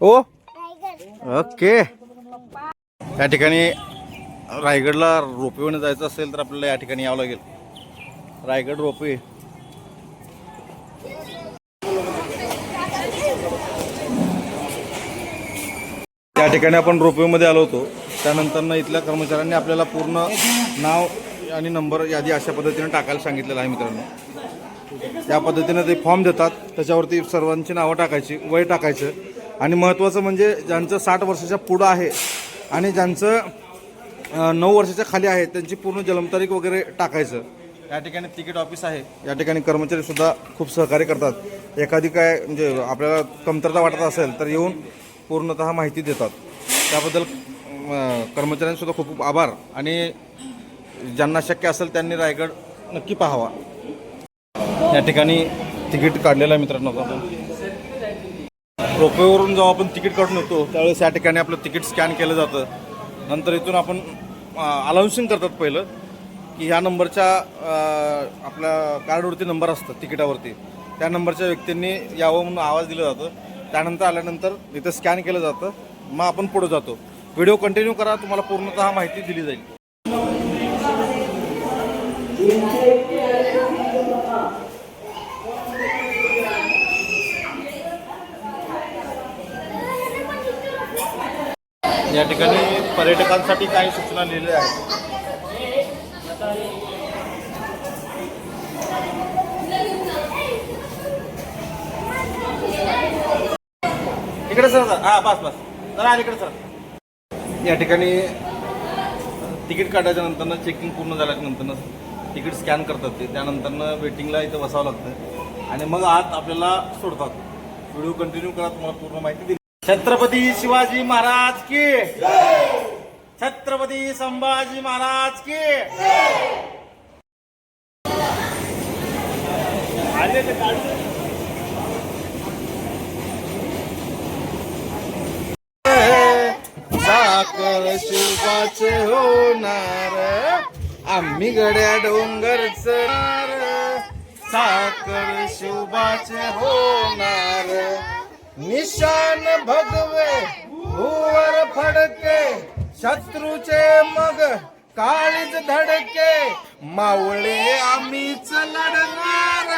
ओ Raigad. Okay. या ठिकाणी रायगडला रोपवेने जायचं असेल तर आपल्याला या ठिकाणी यावं लागेल. रायगड रोपवे. त्या ठिकाणी आपण रोपवेमध्ये आलो होतो. त्यानंतर इथल्या कर्मचाऱ्यांनी आपल्याला पूर्ण नाव आणि नंबर यादी अशा पद्धतीने टाकायला सांगितलेलं आहे मित्रांनो. त्या पद्धतीनं ते फॉर्म देतात त्याच्यावरती सर्वांची नावं टाकायची वय टाकायचं. आणि महत्त्वाचं म्हणजे ज्यांचं साठ वर्षाच्या पुढं आहे आणि ज्यांचं नऊ वर्षाच्या खाली आहे त्यांची पूर्ण जन्मतारीख वगैरे टाकायचं. या ठिकाणी तिकीट ऑफिस आहे. या ठिकाणी कर्मचारी सुद्धा खूप सहकार्य करतात. एखादी काय म्हणजे आपल्याला कमतरता वाटत असेल तर येऊन पूर्णतः माहिती देतात. त्याबद्दल कर्मचाऱ्यांसुद्धा खूप खूप आभार. आणि ज्यांना शक्य असेल त्यांनी रायगड नक्की पाहावा. या ठिकाणी तिकीट काढलेलं आहे मित्रांनो. आपण रोपवेवरून जेव्हा आपण तिकीट काढून येतो त्यावेळेस या ठिकाणी आपलं तिकीट स्कॅन केलं जातं. नंतर इथून आपण अलाउन्सिंग करतात पहिलं की ह्या नंबरच्या आपल्या कार्डवरती नंबर असतं तिकिटावरती. त्या नंबरच्या व्यक्तींनी यावं म्हणून आवाज दिला जातो. त्यानंतर आल्यानंतर इथं स्कॅन केलं जातं. मग आपण पुढे जातो. व्हिडिओ कंटिन्यू करा तुम्हाला पूर्णतः माहिती दिली जाईल. या ठिकाणी पर्यटकांसाठी काही सूचना लिहिल्या आहेत. इकडे सर हा बस बस. जरा इकडे सर. या ठिकाणी तिकीट काढायच्या नंतरनं चेकिंग पूर्ण झाल्याच्या नंतरनं तिकीट स्कॅन करतात ते. त्यानंतरनं वेटिंगला इथं बसावं लागतं. आणि मग आत आपल्याला सोडतात. व्हिडिओ कंटिन्यू करा तुम्हाला पूर्ण माहिती दिली छत्रपती शिवाजी महाराज की छत्रपती संभाजी महाराज की साखर शिवाचे होणार आम्ही गड्या डोंगर चणार साखर शिवाचे होणार निशान भगवे भूवर फडके शत्रूचे मग काळीच धडके मावळे आम्हीच लढणार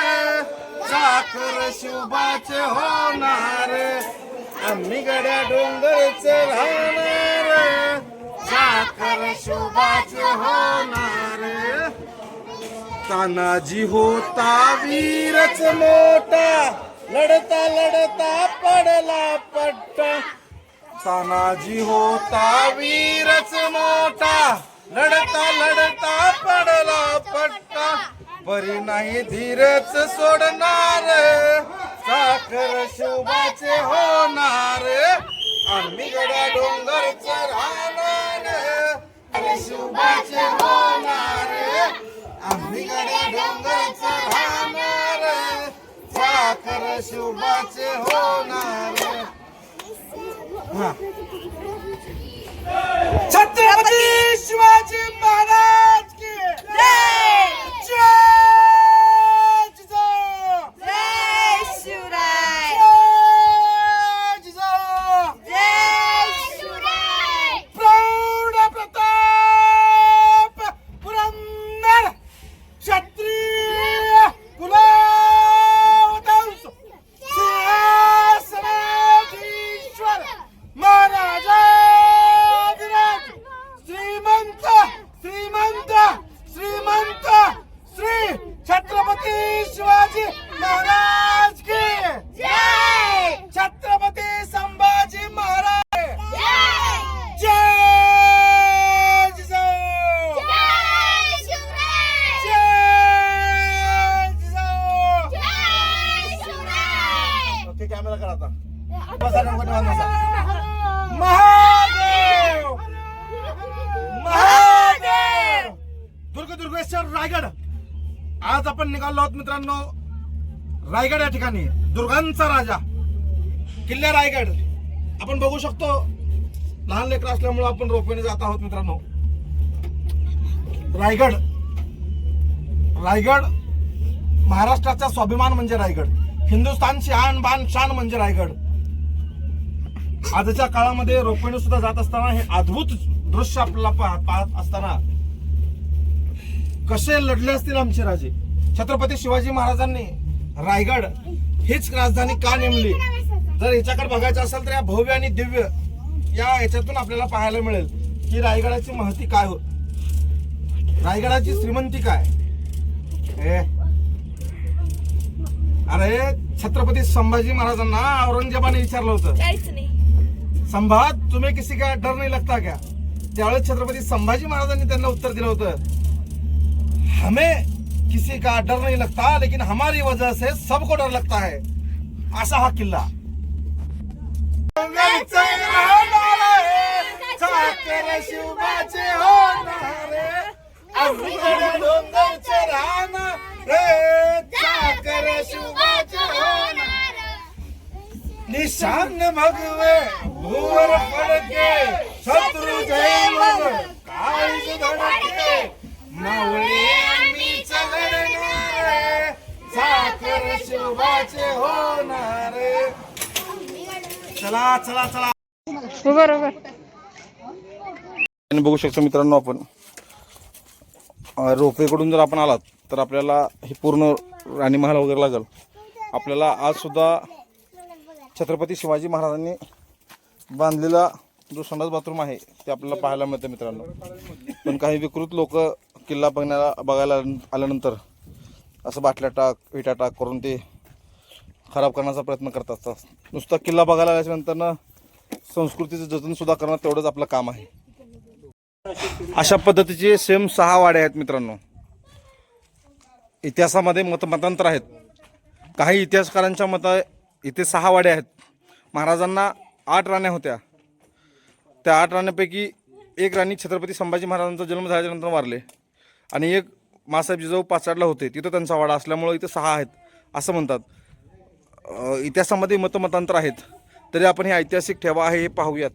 साखर शुभाचे होणार आम्ही गड्या डोंगरचे राहणार साखर शुभाचे होणार. तानाजी होता वीरच मोठा लढता लढता पडला पट्टा. तानाजी होता वीरच मोठा. लढता लढता पडला पट्टा. परी नाही धीरच सोडणार. साखर शोभाचे होणार. आम्ही गडा डोंगरच राहणार. शुभाचे होणार. आम्ही गडा डोंगरच राहणार. साखर शुभाचे होणार. छत्रपती शिवाजी महाराज की जय जिजाऊ! जय शिवराय जय जिजाऊ! जय शिवराय प्रौढ प्रताप पुरंदर क्षत्रिय कुलवंश सिंहासनाधीश्वर महाराजाधिराज श्रीमंत श्रीमंत श्रीमंत श्री छत्रपती शिवाजी महाराज की जय छत्रपती संभाजी महाराज जय जय जिजाऊ जय शिवराय जय जिजाऊ जय शिवराय ओके कॅमेरा करा आता बसा गणपती बांध बसा. महादेव महादेव दुर्ग दुर्गेश्वर रायगड आज आपण निघालो आहोत मित्रांनो. रायगड या ठिकाणी. दुर्गांचा राजा. किल्ले रायगड. आपण बघू शकतो लहान लेकर असल्यामुळे आपण रोपवेने जात आहोत मित्रांनो. रायगड. रायगड महाराष्ट्राचा स्वाभिमान म्हणजे रायगड. हिंदुस्थानची आन बान शान म्हणजे रायगड. आजच्या काळामध्ये रोपवेने सुद्धा जात असताना हे अद्भुत दृश्य आपल्याला पाह- पाहत असताना कसे लढले असतील आमचे राजे? छत्रपती शिवाजी महाराजांनी रायगड हीच राजधानी का नेमली? जर याच्याकडे बघायचं असेल तर या भव्य आणि दिव्य या याच्यातून आपल्याला पाहायला मिळेल की रायगडाची महती काय हो? रायगडाची श्रीमंती काय? अरे छत्रपती संभाजी महाराजांना औरंगजेबाने विचारलं होतं. संभात तुम्हें किसी का डर नहीं लगता क्या? त्यावेळेस छत्रपती संभाजी महाराजांनी त्यांना उत्तर दिलं होतं. हमें किसी का डर नहीं लगता लेकिन हमारी वजह से सबको डर लगता है। असा हा किल्ला शिवबाचे हो हो निशान भगवे भूवर फडके शत्रु जय मग काळीज धडके मावळे आम्ही चलणारे साखर शिवबाचे होणारे. चला चला चला. आणि बघू शकतो मित्रांनो आपण. अं, रोपवेकडून जर आपण आलात तर आपल्याला हे पूर्ण राणी महाल वगैरे लागल. आपल्याला आज सुद्धा छत्रपती शिवाजी महाराजांनी बांधलेला जो संडास बाथरूम आहे ते आपल्याला पाहायला मिळतं मित्रांनो. पण काही विकृत लोक किल्ला बघण्याला बघायला आल्यानंतर असं बाटल्या टाक विटा टाक करून ते खराब करण्याचा प्रयत्न करत असतात नुसता किल्ला बघायला आल्याच्यानंतर संस्कृतीचं जतनसुद्धा करणं तेवढंच आपलं काम आहे. अशा पद्धतीचे सेम सहा वाडे आहेत मित्रांनो. इतिहासामध्ये मतमतांतर आहेत. काही इतिहासकारांच्या मता इथे सहा वाडे आहेत. महाराजांना आठ राण्या होत्या. त्या आठ राण्यांपैकी एक राणी छत्रपती संभाजी महाराजांचा जन्म झाल्यानंतर वारले. आणि एक मासाहेब जिजाऊ पाचाडला होते तिथं त्यांचा वाडा असल्यामुळं इथं सहा आहेत असं म्हणतात. इतिहासामध्ये मतमतांतर आहेत तरी आपण हे ऐतिहासिक ठेवा आहे हे पाहूयात.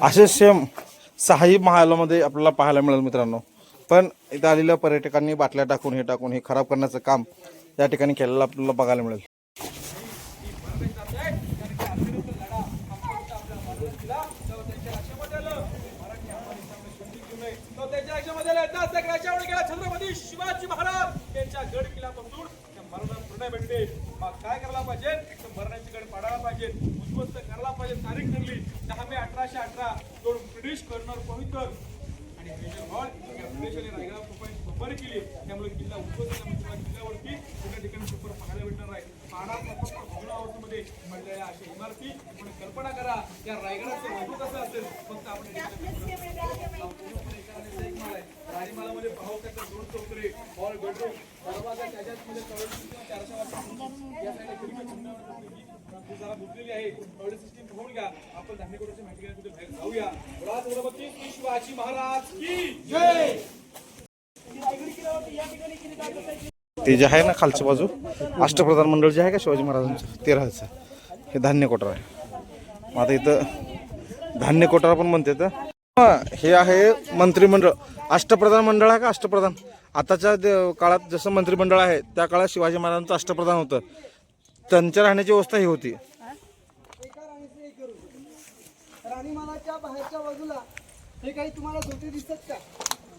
असे सेम सहाही महालामध्ये आपल्याला पाहायला मिळेल मित्रांनो. पण इथं आलेल्या पर्यटकांनी बाटल्या टाकून हे टाकून हे खराब करण्याचं काम या ठिकाणी केलेलं आपल्याला बघायला मिळेल तो त्याच्या लक्षामध्ये आलं, त्या सगळ्याच्या गेला छत्रपती शिवाजी महाराज त्यांच्या गड किल्ल्यापासून त्या मरणाला भेटते मग काय करायला पाहिजे? तर मरणाची गड पाडायला पाहिजे. उद्ध्वस्त करायला पाहिजे तारीख ठरली. दहा मे अठराशे अठरा. दोन ब्रिटिश कर्नल पवित्र. आणि मेजर हॉल या ब्रिटिशांनी रायगडा पोपाई केली. त्यामुळे किल्ला उद्ध्वस्त म्हणजे किल्ल्यावरती कुठल्या ठिकाणी सुपर पाहायला भेटणार आहे. पाहणार फक्त म्हणलेल्या अशा इमारती. पण कल्पना करा त्या रायगडाचं वैभव कसं असेल? फक्त आपण भाव त्याचा दोन चौकरे हॉल बेडरूम दरवाजा चारशे वाजता या साईडला जरा बुजलेली आहे. टॉयलेट सिस्टीम पाहून घ्या. आपण माहिती घेण्यासाठी बाहेर? जाऊया. शिवाजी महाराज की जय! ते जे आहे ना खालच्या बाजू अष्टप्रधान मंडळ जे आहे का शिवाजी महाराजांचं ते राहायचं. हे धान्य कोठार आहे. मग आता इथं धान्य कोठार पण म्हणते तर हे आहे मंत्रिमंडळ. अष्टप्रधान मंडळ आहे का अष्टप्रधान? आताच्या काळात जसं मंत्रिमंडळ आहे त्या काळात शिवाजी महाराजांचं अष्टप्रधान होतं. त्यांच्या राहण्याची व्यवस्था ही होती. बाहेरच्या बाजूला हे काही तुम्हाला का?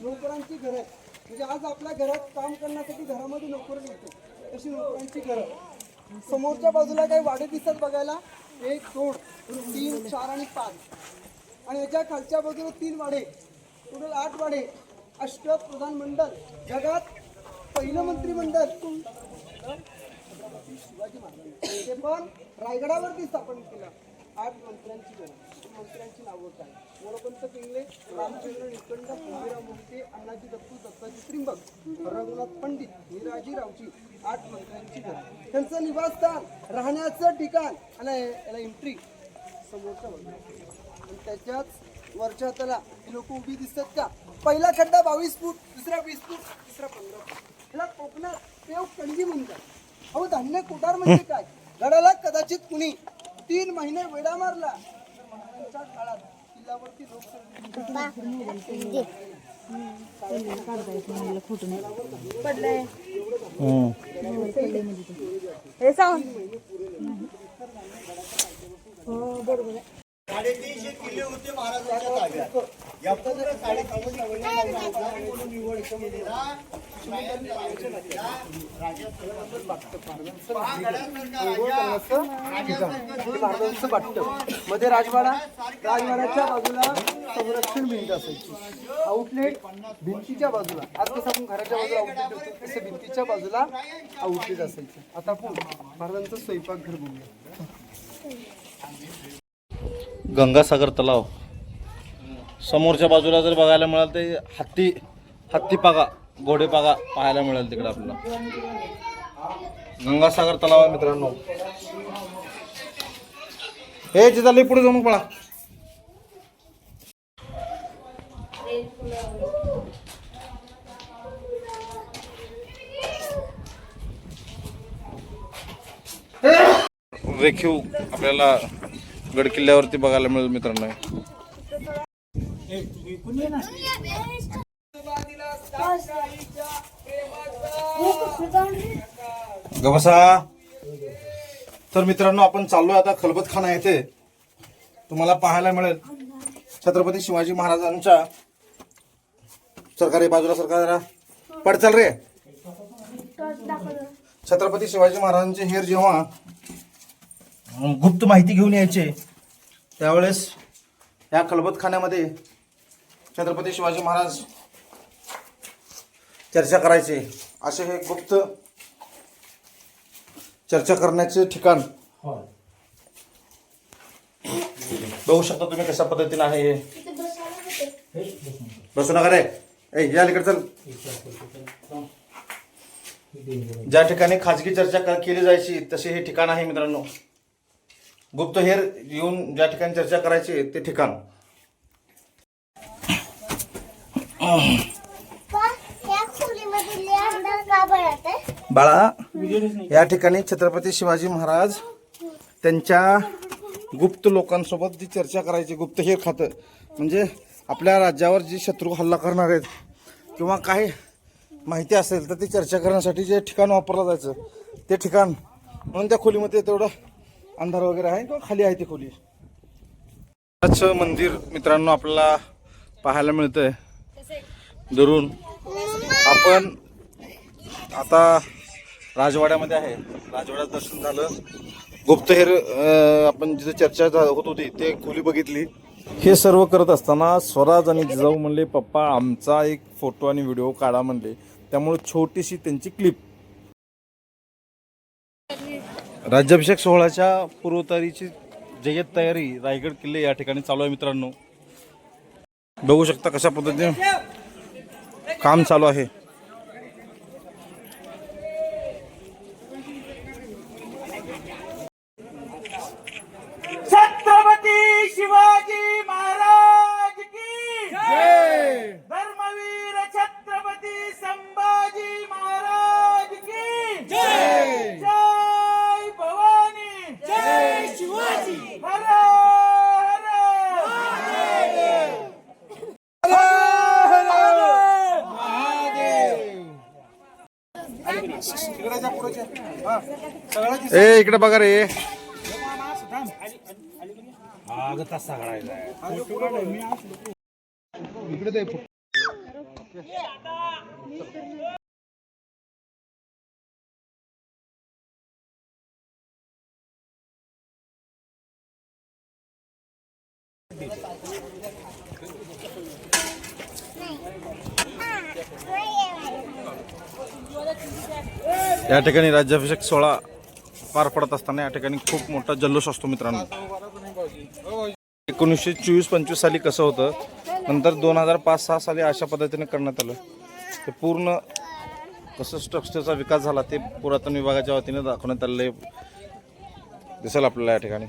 नोकरांची घरं म्हणजे आज आपल्या घरात काम करण्यासाठी घरामध्ये नोकर मिळतो. तशी नोकरांची घरं. समोरच्या बाजूला काही वाडे दिसतात बघायला. एक दोन तीन चार आणि पाच. आणि याच्या खालच्या बाजूला तीन वाडे टोटल आठ वाडे अष्टप्रधान मंडळ जगात पहिलं मंत्रिमंडळ. शिवाजी महाराज ते पण रायगडावरती स्थापन केलं. आठ मंत्र्यांची घरं मंत्र्यांची नावं काय? मोरपंत पिंगले रामचंद्र निकंड भोगीराव मोहिते अण्णाजी दत्तू दत्ताजी त्रिंबक रघुनाथ पंडित हिराजी रावची आठ मंत्र्यांची घरं त्यांचं निवासस्थान राहण्याचं ठिकाण. आणि याला एंट्री समोरच्या बाजूला. आणि त्याच्याच वरच्या हाताला ही लोक उभी दिसतात का? पहिला खड्डा बावीस फूट दुसरा वीस फूट तिसरा पंधरा फूट. ह्याला कोकणात पेव कणगी म्हणतात. अहो धान्य कुटार म्हणजे काय? गडाला कदाचित कुणी तीन महिने वेडा मारला महाराजांच्या काळात किल्ल्यावरती लोकसंख्या साडेतीनशे किल्ले होते महाराजांच्या ताब्यात यापूर्वी साडेतीनशे किल्ले म्हणून निवड केलेला महाराजांचं वाटतं. मध्ये राजवाडा राजवाड्याच्या बाजूला संरक्षण भिंत असायची. आउटलेट भिंतीच्या बाजूला आज कसं आपण घराच्या बाजूला आउटलेट तसं भिंतीच्या बाजूला आउटलेट असायचं. आता आपण महाराजांचं स्वयंपाकघर बघूया. गंगासागर तलाव. समोरच्या बाजूला जर बघायला मिळाल ते हत्ती हत्ती पागा घोडे पागा पाहायला मिळेल तिकडे आपल्याला. गंगासागर तलाव आहे मित्रांनो. हे जिथं पुढे जाऊन पळा. रेखीव आपल्याला गड किल्ल्यावरती बघायला मिळेल मित्रांनो. गबसा तर मित्रांनो आपण चाललोय आता खलबतखाना येथे. तुम्हाला पाहायला मिळेल. छत्रपती शिवाजी महाराजांच्या सरकारी बाजूला सरकार जरा पडचाल रे. छत्रपती शिवाजी महाराजांचे हेर जेव्हा गुप्त माहिती घेऊन यायचे. त्यावेळेस या खलबतखान्यामध्ये छत्रपती शिवाजी महाराज चर्चा करायचे. असे हे गुप्त चर्चा करण्याचे ठिकाण. बघू शकता तुम्ही कशा पद्धतीने आहे हे. बसू नका रे. ए या अलीकडे चल. ज्या ठिकाणी खाजगी चर्चा केली जायची तसे हे ठिकाण आहे मित्रांनो. गुप्तहेर येऊन ज्या ठिकाणी चर्चा करायची ते ठिकाण. बाळा या ठिकाणी छत्रपती शिवाजी महाराज त्यांच्या गुप्त लोकांसोबत जी चर्चा करायची गुप्तहेर खातं म्हणजे आपल्या राज्यावर जी शत्रू हल्ला करणार आहेत किंवा काही माहिती असेल तर ती चर्चा करण्यासाठी जे ठिकाण वापरलं जायचं ते ठिकाण म्हणून त्या खोलीमध्ये तेवढं अंधार वगैरे आहे किंवा खाली आहे ती खोली? मंदिर मित्रांनो आपल्याला पाहायला मिळतंय. धरून आपण आता राजवाड्यामध्ये आहे. राजवाड्यात दर्शन झालं. गुप्तहेर आपण जिथे चर्चा होत होती ते खोली बघितली. हे सर्व करत असताना स्वराज आणि जिजाऊ म्हणले पप्पा आमचा एक फोटो आणि व्हिडिओ काढा म्हणले. त्यामुळे छोटीशी त्यांची क्लिप. राज्याभिषेक सोहळ्याच्या पूर्वतारीची जय्यत तयारी रायगड किल्ले या ठिकाणी चालू आहे मित्रांनो. बघू शकता कशा पद्धतीने काम चालू आहे छत्रपती शिवाजी महाराज की धर्मवीर छत्रपती संभाजी महाराज की जय भवानी जय शिवाजी हर ए इकडे बघा रे. इकडे या ठिकाणी राज्याभिषेक सोहळा पार पडत असताना या ठिकाणी खूप मोठा जल्लोष असतो मित्रांनो. एकोणीसशे चोवीस पंचवीस साली कसं होतं? नंतर दोन हजार पाच सहा साली अशा पद्धतीने करण्यात आलं. ते पूर्ण कसं स्ट्रक्चरचा विकास झाला ते पुरातन विभागाच्या वतीने दाखवण्यात आलेले दिसेल आपल्याला या ठिकाणी.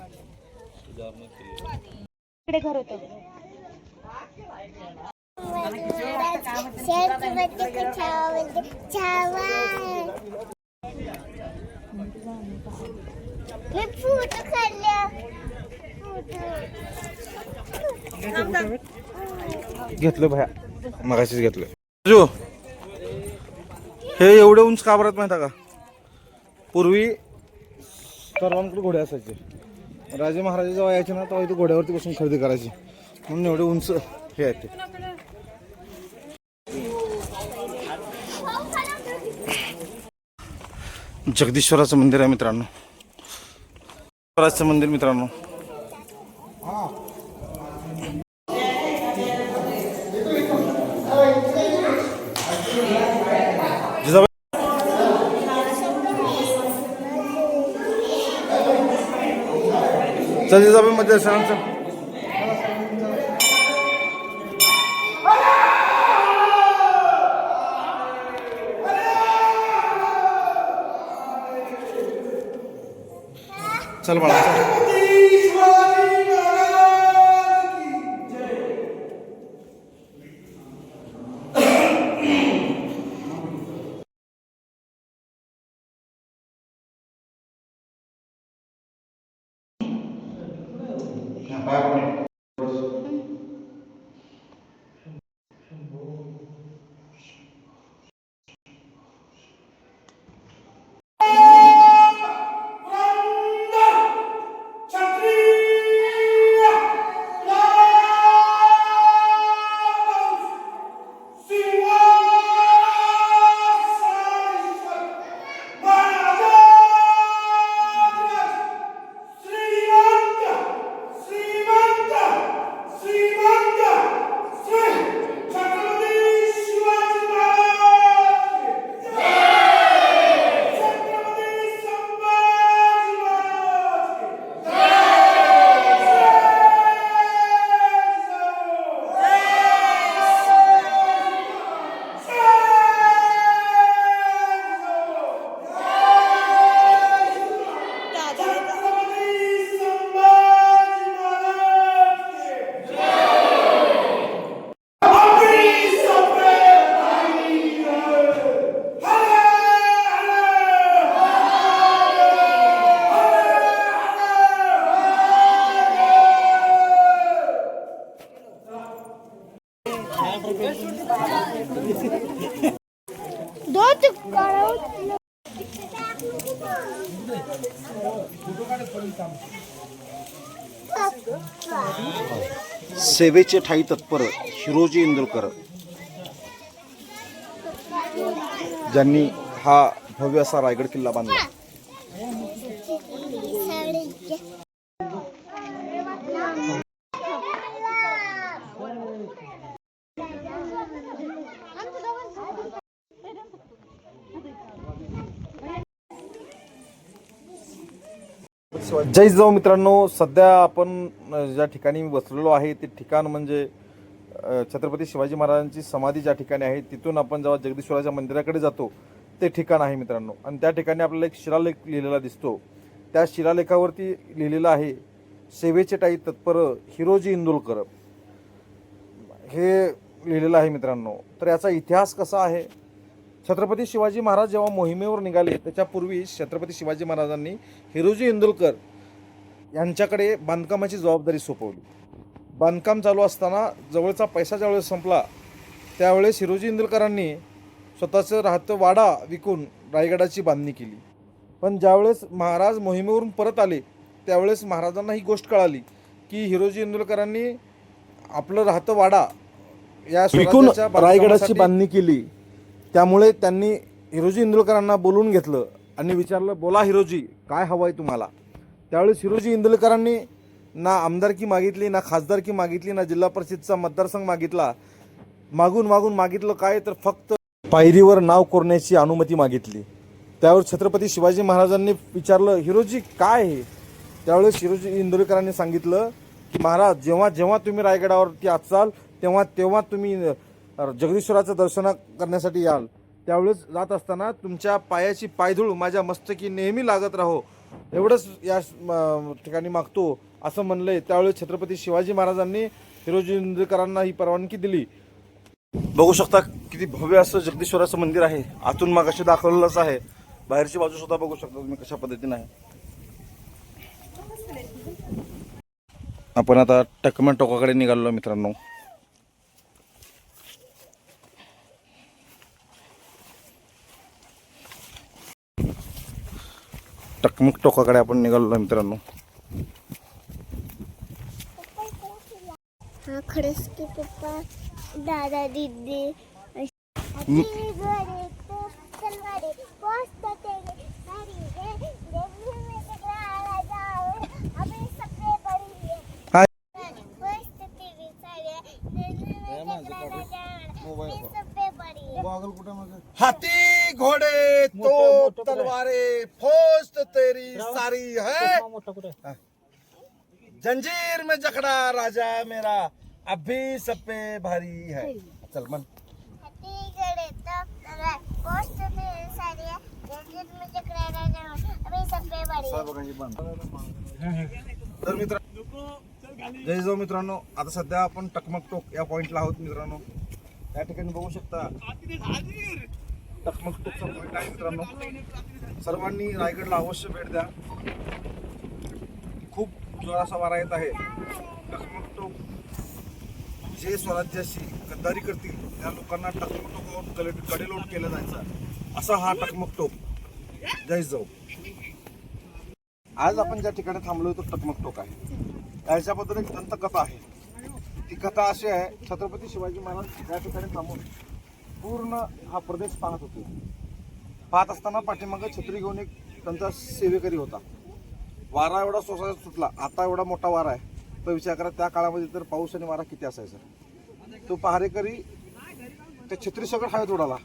घेतलं भया. मगाशीच घेतलं. जो हे एवढे उंच का बरं माहिती का? पूर्वी सर्वांकडे घोडे असायचे. राजे महाराजे जेव्हा यायचे ना तेव्हा इथे घोड्यावरती बसून खरेदी करायची. म्हणून एवढे उंच हे आहेत ते. जगदीश्वराचं मंदिर आहे मित्रांनो. जगदीश्वराचं मंदिर मित्रांनो. जिजाबाई चल जिजाबाई मध्ये दर्शनाचं चल बाळा सेवेचे ठाई तत्पर शिरोजी इंदुरकर ज्यांनी हा भव्य असा रायगड किल्ला बांधला. जय जाऊ हो मित्रांनो सध्या आपण ज्या ठिकाणी बसलेलो आहे ते ठिकाण म्हणजे छत्रपती शिवाजी महाराजांची समाधी ज्या ठिकाणी आहे तिथून आपण जेव्हा जगदीश्वराच्या मंदिराकडे जातो ते ठिकाण आहे मित्रांनो. आणि त्या ठिकाणी आपल्याला एक शिलालेख लिहिलेला दिसतो. त्या शिलालेखावरती लिहिलेलं आहे सेवेचे टाई तत्पर हिरोजी इंदुलकर. हे लिहिलेलं आहे मित्रांनो. तर याचा इतिहास कसा आहे? छत्रपती शिवाजी महाराज जेव्हा मोहिमेवर निघाले त्याच्यापूर्वी छत्रपती शिवाजी महाराजांनी हिरोजी इंदुलकर यांच्याकडे बांधकामाची जबाबदारी सोपवली. बांधकाम चालू असताना जवळचा पैसा ज्यावेळेस संपला त्यावेळेस हिरोजी इंदुलकरांनी स्वतःचं राहतं वाडा विकून रायगडाची बांधणी केली. पण ज्यावेळेस महाराज मोहिमेवरून परत आले त्यावेळेस महाराजांना ही गोष्ट कळाली की हिरोजी इंदुलकरांनी आपलं राहतं वाडा या विकून रायगडाची बांधणी केली. त्यामुळे त्यांनी हिरोजी इंदुलकरांना बोलवून घेतलं आणि विचारलं बोला हिरोजी काय हवं आहे तुम्हाला? त्यावेळेस शिरोजी इंदुलकरांनी ना आमदारकी मागितली ना खासदारकी मागितली ना जिल्हा परिषदचा मतदारसंघ मागितला. मागून मागून मागितलं काय तर फक्त पायरीवर नाव कोरण्याची अनुमती मागितली. त्यावर छत्रपती शिवाजी महाराजांनी विचारलं हिरोजी काय आहे? त्यावेळेस शिरोजी इंदुरकरांनी सांगितलं की महाराज जेव्हा जेव्हा तुम्ही रायगडावरती असाल तेव्हा तेव्हा तुम्ही जगदीश्वराचं दर्शन करण्यासाठी याल. त्यावेळेस जात असताना तुमच्या पायाची पायधूळ माझ्या मस्तकी नेहमी लागत राहो. एवढंच या ठिकाणी मागतो असं म्हणलंय. त्यावेळेस छत्रपती शिवाजी महाराजांनी हिरोजी इंदुरकरांना ही परवानगी दिली. बघू शकता किती भव्य असं जगदीश्वराचं मंदिर आहे. आतून मागाशी दाखवलेलंच आहे. बाहेरची बाजू सुद्धा बघू शकता तुम्ही कशा पद्धतीने आहे. आपण आता टकमन टोकाकडे निघालो मित्रांनो. टकमक टोकाकडे आपण निघालो मित्रांनो. हा खरंच की पप्पा दादा दीदी घरे तो सलवारे पोस्ट तेरे सारी है दिल्ली में टकराला जाओ अभी सबसे बड़ी है। हा पोस्ट तेरी सारी है दिल्ली में टकराला जाओ अभी सबसे बड़ी है। हाथी घोड़े तो तलवारे फौज तो तेरी सारी है। जंजीर में जकड़ा राजा मेरा अभी सब पे भारी है। चल मन हाथी घरे तो सलवार पोस्ट तेरी सारी है दिल्ली में टकराला जाओ अभी सबसे बड़ी है तर मित्र जय जो मित्रांनो आता सध्या आपण टकमक टोक या पॉइंटला आहोत मित्रांनो. या ठिकाणी बघू शकता. टकमक टोकचा पॉइंट आहे मित्रांनो. सर्वांनी रायगडला अवश्य भेट द्या. खूप जोराचा वारा येत आहे. टकमक टोक जे स्वराज्याशी गद्दारी करतील त्या लोकांना टकमक टोकावरून कले कडेलोट केलं जायचं. असा हा टकमक टोक. जय जाऊ आज आपण ज्या ठिकाणी थांबलो तो टकमक टोक आहे. याच्याबद्दल एक दंतकथा आहे. ती कथा अशी आहे छत्रपती शिवाजी महाराज या ठिकाणी थांबून पूर्ण हा प्रदेश पाहत होते. पाहत असताना पाठीमागे छत्री घेऊन एक त्यांचा सेवेकरी होता. वारा एवढा सोसा सुटला आता एवढा मोठा वारा आहे तर विचार करा त्या काळामध्ये तर पाऊस आणि वारा किती असायचा. तो पहारेकरी त्या छत्री सगळं हवेत उडाला.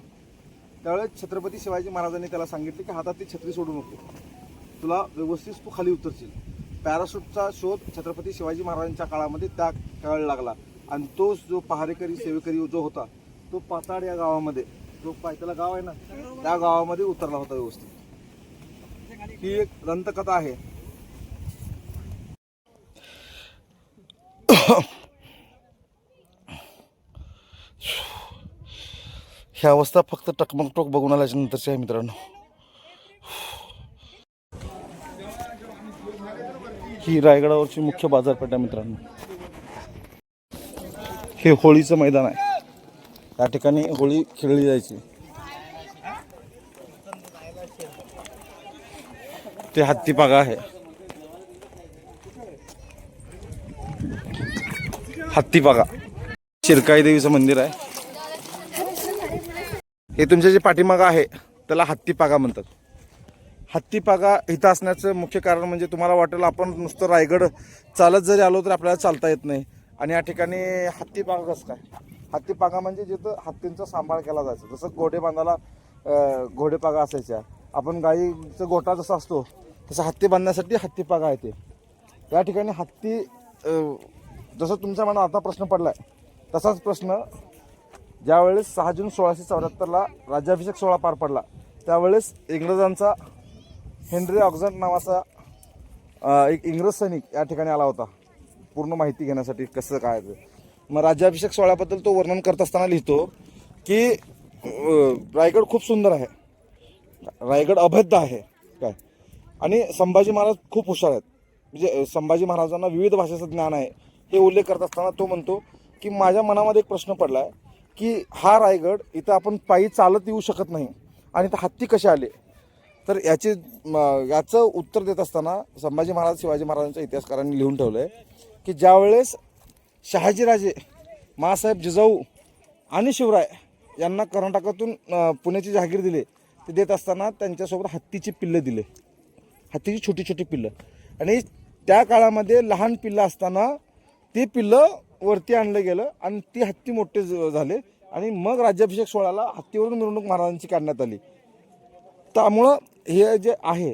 त्यावेळेस छत्रपती शिवाजी महाराजांनी त्याला सांगितले की हातात ती छत्री सोडू नको. तुला व्यवस्थित तू खाली उतरशील. पॅराशूटचा शोध छत्रपती शिवाजी महाराजांच्या काळामध्ये त्या काळ लागला. आणि तोच जो पहारेकरी सेवेकरी जो होता तो पाताड या गावामध्ये जो पाय त्याला गाव आहे ना त्या गावामध्ये उतरला होता व्यवस्थित. ही एक दंतकथा आहे. ह्या अवस्था फक्त टकमकटोक बघून आल्याच्या नंतरची आहे मित्रांनो. ही रायगडावरची मुख्य बाजारपेठ आहे मित्रांनो. हे होळीचं मैदान आहे. या ठिकाणी होळी खेळली जायची. ते हत्तीपागा आहे. हत्तीपागा शिरकाई देवीचं मंदिर आहे. हे तुमच्या जे पाठीमागा आहे त्याला हत्तीपागा म्हणतात. हत्तीपागा इथं असण्याचं मुख्य कारण म्हणजे तुम्हाला वाटेल आपण नुसतं रायगड चालत जरी आलो तर आपल्याला चालता येत नाही. आणि या ठिकाणी हत्तीपागा कसं काय? हत्तीपागा म्हणजे जिथं हत्तींचा सांभाळ केला जायचा. जसं घोडे बांधायला घोडेपागा असायच्या. आपण गाईचं गोठा जसा असतो तसं हत्ती बांधण्यासाठी हत्तीपागा आहे ते. त्या ठिकाणी हत्ती जसं तुमच्या मनात आता प्रश्न पडला आहे तसाच प्रश्न ज्यावेळेस सहा जून सोळाशे चौऱ्याहत्तरला राज्याभिषेक सोहळा पार पडला त्यावेळेस इंग्रजांचा हेनरी ऑक्झन नावाचा एक इंग्रज सैनिक या ठिकाणी आला होता. पूर्ण माहिती घेण्यासाठी कसं काय ते. मग राज्याभिषेक सोहळ्याबद्दल तो वर्णन करत असताना लिहितो की रायगड खूप सुंदर आहे. रायगड अभेद्य आहे. काय? आणि संभाजी महाराज खूप हुशार आहेत. म्हणजे संभाजी महाराजांना विविध भाषेचं ज्ञान आहे. हे उल्लेख करत असताना तो म्हणतो की माझ्या मनामध्ये एक प्रश्न पडला आहे की हा रायगड इथं आपण पायी चालत येऊ शकत नाही. आणि इथं हत्ती कसे आले? तर याचे याचं उत्तर देत असताना संभाजी महाराज शिवाजी महाराजांच्या इतिहासकारांनी लिहून ठेवलं आहे की ज्यावेळेस शहाजीराजे माँसाहेब जिजाऊ आणि शिवराय यांना कर्नाटकातून पुण्याची जहागीर दिले ते देत असताना त्यांच्यासोबत हत्तीची पिल्लं दिले. हत्तीची छोटी छोटी पिल्लं. आणि त्या काळामध्ये लहान पिल्लं असताना ती पिल्लं वरती आणलं गेलं आणि ती हत्ती मोठे झाले आणि मग राज्याभिषेक सोहळ्याला हत्तीवरून मिरवणूक महाराजांची काढण्यात आली. त्यामुळं हे जे आहे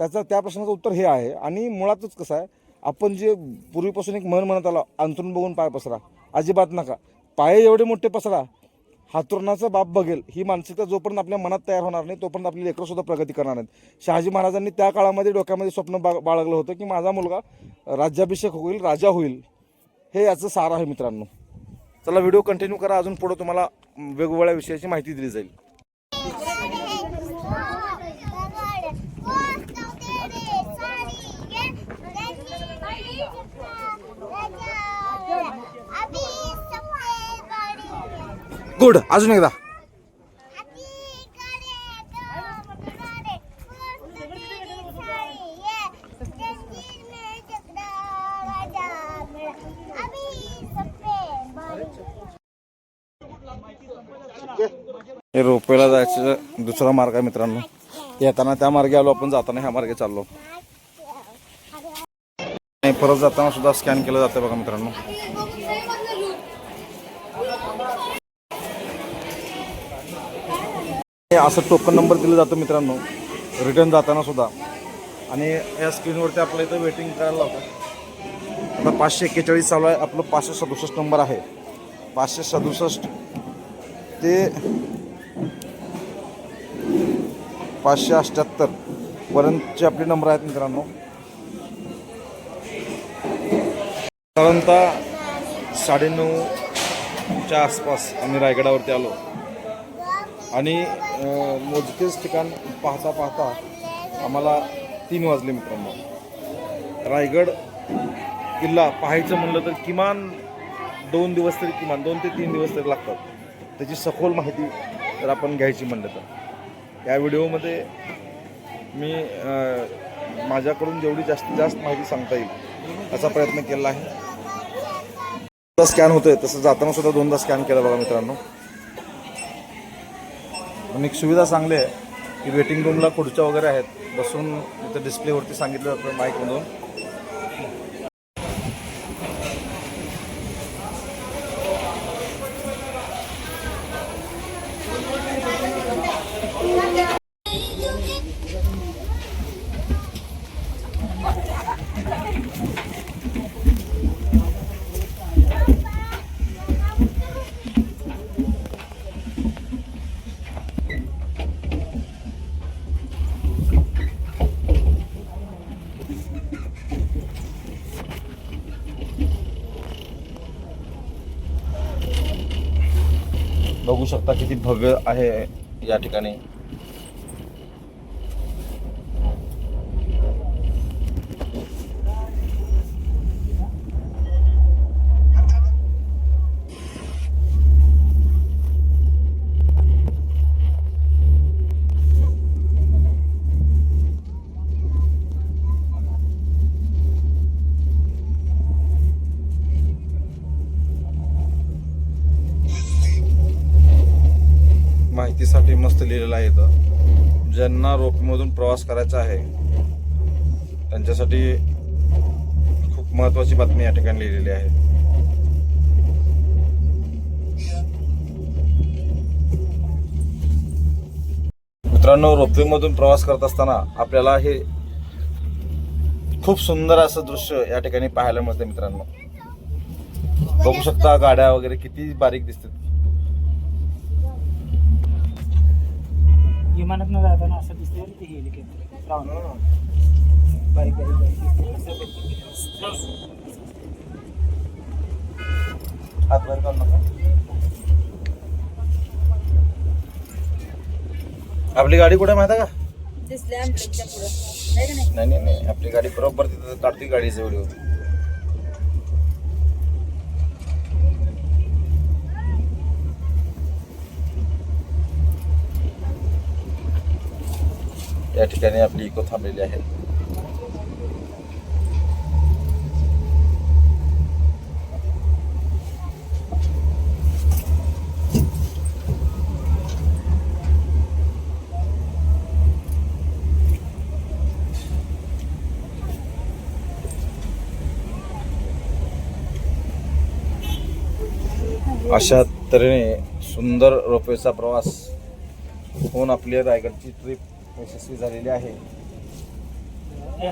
त्याचं त्या प्रश्नाचं उत्तर हे आहे. आणि मुळातच कसं आहे आपण जे पूर्वीपासून एक मन म्हणत आलो अंतरून बघून पाय पसरा. अजिबात नका. पाय एवढे मोठे पसरा हातुरणाचा बाप बघेल. ही मानसिकता जोपर्यंत आपल्या मनात तयार होणार नाही तोपर्यंत आपली लेकरं सुद्धा प्रगती करणार नाहीत. शहाजी महाराजांनी त्या काळामध्ये डोक्यामध्ये स्वप्न बा बाळगलं होतं की माझा मुलगा राज्याभिषेक होईल राजा होईल. हे याचं सार आहे मित्रांनो. चला व्हिडिओ कंटिन्यू करा. अजून पुढं तुम्हाला वेगवेगळ्या विषयाची माहिती दिली जाईल पोस्ट तेरे सारी है दिल्ली में टकराला गुड अजून एकदा हाती कडे दोन किनारे, पुस्तकी साडी, ये. जंजीर में जगदा राजा मेरा. गुड अजून एकदा. हे रोपेला जायचं दुसरा मार्ग आहे मित्रांनो. येताना त्या मार्गे आलो आपण जाताना ह्या मार्गे चाललो. परत जाताना सुद्धा स्कॅन केलं जातं बघा मित्रांनो. असं टोकन नंबर दिलं जातं मित्रांनो. रिटर्न जाताना सुद्धा. आणि या स्क्रीनवरती आपल्या इथं वेटिंग करायला लावतात. आता पाचशे एक्केचाळीस चालू आहे. आपलं पाचशे सदुसष्ट नंबर आहे. पाचशे सदुसष्ट ते पाचशे अठ्ठ्याहत्तर पर्यंतचे आपले नंबर आहेत मित्रांनो. साधारणतः साडेनऊच्या आसपास आम्ही रायगडावरती आलो. आणि मोजकेच ठिकाण पाहता पाहता आम्हाला तीन वाजले मित्रांनो. रायगड किल्ला पाहायचं म्हणलं तर किमान दोन दिवस तरी किमान दोन ते तीन दिवस तरी लागतात. त्याची सखोल माहिती जर आपण घ्यायची म्हणलं तर. या व्हिडिओमध्ये मी माझ्याकडून जेवढी जास्तीत जास्त माहिती सांगता येईल असा प्रयत्न केला आहे. स्कॅन होतोय. तसं जाताना सुद्धा दोनदा स्कॅन केलं बघा मित्रांनो. पण एक सुविधा चांगली आहे. की वेटिंग रूमला खुर्च्या वगैरे आहेत. बसून इथं डिस्प्लेवरती सांगितलं जातं माईकमधून बघू शकता किती भव्य आहे या ठिकाणी. प्रवास करायचा आहे. त्यांच्यासाठी खूप महत्त्वाची बातमी या ठिकाणी लिहिलेली आहे. मित्रांनो रोपवेमधून प्रवास करत असताना आपल्याला हे खूप सुंदर असं दृश्य या ठिकाणी पाहायला मिळतं मित्रांनो. बघू शकता गाड्या वगैरे किती बारीक दिसतात. विमानात न जाताना असं दिसते ते हेलिकॉप्टर राऊंड बारीक बारीक बारीक. हात काढू नका. आपली गाडी कुठे माहिती का? दिसले आमच्या पुढं. नाही का नाही? नाही नाही नाही. आपली गाडी बरोबर तिथं काढते गाडीची व्हिडिओ या ठिकाणी आपली इको थांबलेली आहे. अशा तऱ्हेने सुंदर रोपवेचा प्रवास होऊन आपली रायगडची ट्रिप यशस्वी झालेली आहे. हे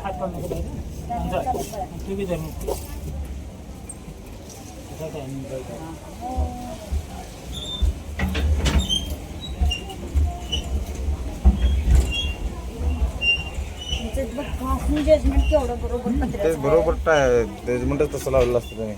जजमेंट केवढं बरोबर ते पत्र्याचं बरोबर जजमेंटच तसं लावलेलं असतं तुम्ही